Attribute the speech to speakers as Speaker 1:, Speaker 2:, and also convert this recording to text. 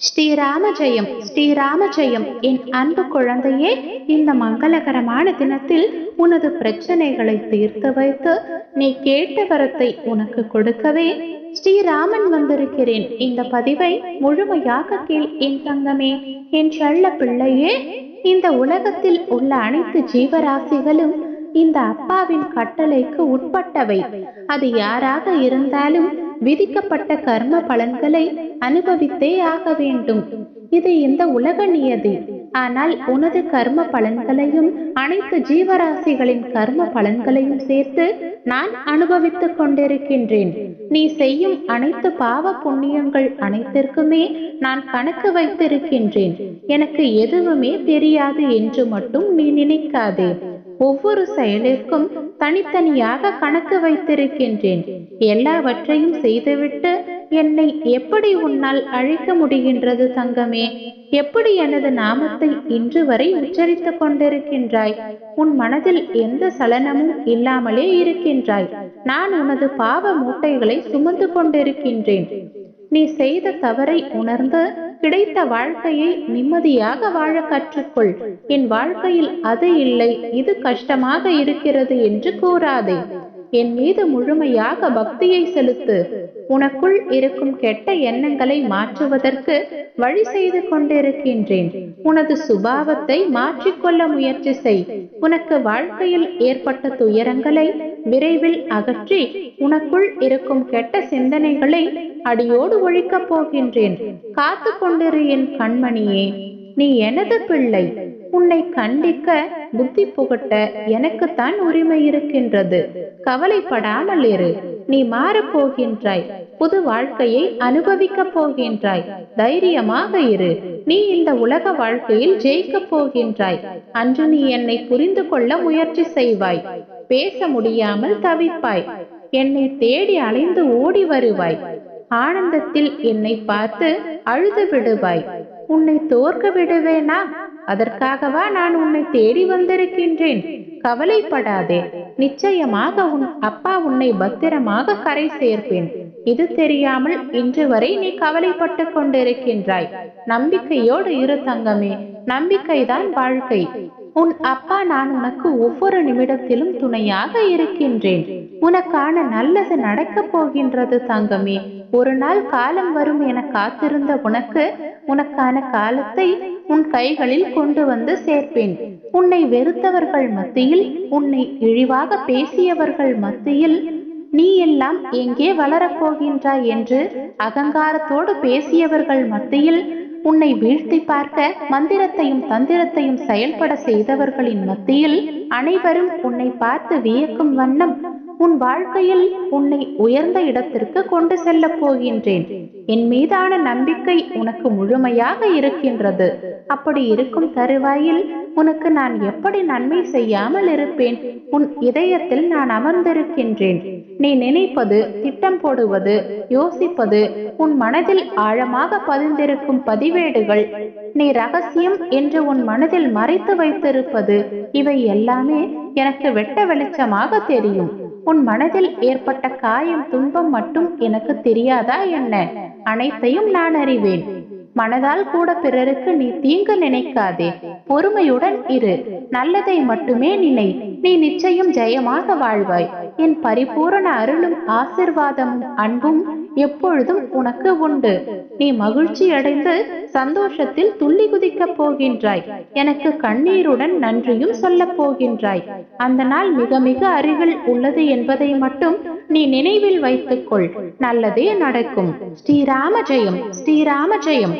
Speaker 1: ஸ்ரீராம ஜெயம் ஸ்ரீராம ஜெயம் என் அன்பு குழந்தையே இந்த மங்களகரமான தினத்தில் உனது பிரச்சனைகளை தீர்த்து வைத்து நீ கேட்ட வரத்தை உனக்கு கொடுக்கவே ஸ்ரீராமன் வந்திருக்கிறேன். இந்த பதிவை முழுமையாக கேள் என் தங்கமே. என் செல்ல பிள்ளையே இந்த உலகத்தில் உள்ள அனைத்து ஜீவராசிகளும் இந்த அப்பாவின் கட்டளைக்கு உட்பட்டவை. அது யாராக இருந்தாலும் விதிக்கப்பட்ட கர்ம பலன்களை அனுபவித்தே ஆக வேண்டும். இது இந்த உலக நியதி. ஆனால் உனது கர்ம பலன்களையும் அனைத்து ஜீவராசிகளின் கர்ம பலன்களையும் சேர்த்து நான் அனுபவித்துக் கொண்டிருக்கின்றேன். நீ செய்யும் அனைத்து பாவ புண்ணியங்கள் அனைத்திற்குமே நான் கணக்கு வைத்திருக்கின்றேன். எனக்கு எதுவுமே தெரியாது என்று மட்டும் நீ நினைக்காதே. ஒவ்வொரு செயலிற்கும் தனித்தனியாக கணக்கு வைத்திருக்கின்றேன். எல்லாவற்றையும் செய்துவிட்டு என்னை எப்படி உன்னால் அழைக்க முடிகின்றது தங்கமே? எப்படி எனது நாமத்தை இன்று வரை உச்சரித்துக் கொண்டிருக்கின்றாய்? உன் மனதில் எந்த சலனமும் இல்லாமலே இருக்கின்றாய். நான் உனது பாவ மூட்டைகளை சுமந்து கொண்டிருக்கின்றேன். நீ செய்த தவறை உணர்ந்து கிடைத்த வாழ்க்கையை நிம்மதியாக வாழ கற்றுக்கொள். என் வாழ்க்கையில் அது இல்லை இது கஷ்டமாக இருக்கிறது என்று கூறாதே. என் மீது முழுமையாக பக்தியை செலுத்து. உனக்குள் இருக்கும் கெட்ட எண்ணங்களை மாற்றுவதற்கு வழி செய்து கொண்டிருக்கின்றேன். உனது சுபாவத்தை மாற்றிக்கொள்ள முயற்சி செய். உனக்கு வாழ்க்கையில் ஏற்பட்ட துயரங்களை விரைவில் அகற்றி உனக்குள் இருக்கும் கெட்ட சிந்தனைகளை அடியோடு ஒழிக்கப் போகின்றேன். காத்து கொண்டிரு என் கண்மணியே. நீ எனது பிள்ளை. உன்னை கண்டிக்க புத்தி புகட்ட எனக்குத்தான் உரிமை இருக்கின்றது. கவலைப்படாமல் இரு. நீ மாறப் போகின்றாய். புது வாழ்க்கையை அனுபவிக்கப் போகின்றாய். தைரியமாக இரு. நீ இந்த உலக வாழ்க்கையில் ஜெயிக்கப் போகின்றாய். அன்று நீ என்னை புரிந்து கொள்ள முயற்சி செய்வாய். பேச முடியாமல் தவிப்பாய். என்னை தேடி அலைந்து ஓடி வருவாய். ஆனந்தத்தில் என்னை பார்த்து அழுது விடுவாய். உன்னை தோற்க விடுவேனா அதற்காகவா நான் உன்னை தேடி வந்திருக்கின்றேன். கவலைப்படாதே. நிச்சயமாக உன் அப்பா உன்னை பத்திரமாக கரை சேர்ப்பேன். இது தெரியாமல் இன்று வரை நீ கவலைப்பட்டு கொண்டிருக்கின்றாய். நம்பிக்கையோடு இரு தங்கமே. நம்பிக்கைதான் வாழ்க்கை. உன் அப்பா நான் உனக்கு ஒவ்வொரு நிமிடத்திலும் துணையாக இருக்கின்றேன். உனக்கான நல்லது நடக்கப் போகின்றது தங்கமே. ஒரு நாள் காலம் வரும் என காத்திருந்த உனக்கு உனக்கான காலத்தை உன் கைகளில் கொண்டு வந்து சேர்ப்பேன். உன்னை வெறுத்தவர்கள் மத்தியில் உன்னை இழிவாக பேசியவர்கள் மத்தியில் நீ எல்லாம் எங்கே வளரப்போகின்றாய் என்று அகங்காரத்தோடு பேசியவர்கள் மத்தியில் உன்னை வீழ்த்தி பார்க்க மந்திரத்தையும் தந்திரத்தையும் செயல்பட செய்தவர்களின் மத்தியில் அனைவரும் உன்னை பார்த்து வியக்கும் வண்ணம் உன் வாழ்க்கையில் உன்னை உயர்ந்த இடத்திற்கு கொண்டு செல்ல போகின்றேன். என் மீதான நம்பிக்கை உனக்கு முழுமையாக இருக்கின்றது. அப்படி இருக்கும் தருவாயில் உனக்கு நான் எப்படி நன்மை செய்யாமல் இருப்பேன்? உன் இதயத்தில் நான் அமர்ந்திருக்கின்றேன். நீ நினைப்பது திட்டம் போடுவது யோசிப்பது உன் மனதில் ஆழமாக பதிந்திருக்கும் பதிவேடுகள். நீ ரகசியம் என்று உன் மனதில் மறைத்து வைத்திருப்பது. இவை எல்லாமே எனக்கு வெட்ட வெளிச்சமாக தெரியும். உன் மனதில் ஏற்பட்ட காயம் துன்பம் மட்டும் எனக்கு தெரியாதா என்ன? அனைத்தையும் நான் அறிவேன். மனதால் கூட பிறருக்கு நீ தீங்கு நினைக்காதே. பொறுமையுடன் இரு. நல்லதை மட்டுமே நினை. நீ நிச்சயம் ஜெயமாக வாழ்வாய். என் பரிபூரண அருளும் ஆசிர்வாதமும் அன்பும் எப்பொழுதும் உனக்கு உண்டு. நீ மகிழ்ச்சி அடைந்து சந்தோஷத்தில் துள்ளி குதிக்கப் போகின்றாய். எனக்கு கண்ணீருடன் நன்றியும் சொல்லப் போகின்றாய். அந்த நாள் மிக மிக அருகில் உள்ளது என்பதை மட்டும் நீ நினைவில் வைத்துக்கொள். நல்லதே நடக்கும். ஸ்ரீராம ஜெயம். ஸ்ரீராம ஜெயம்.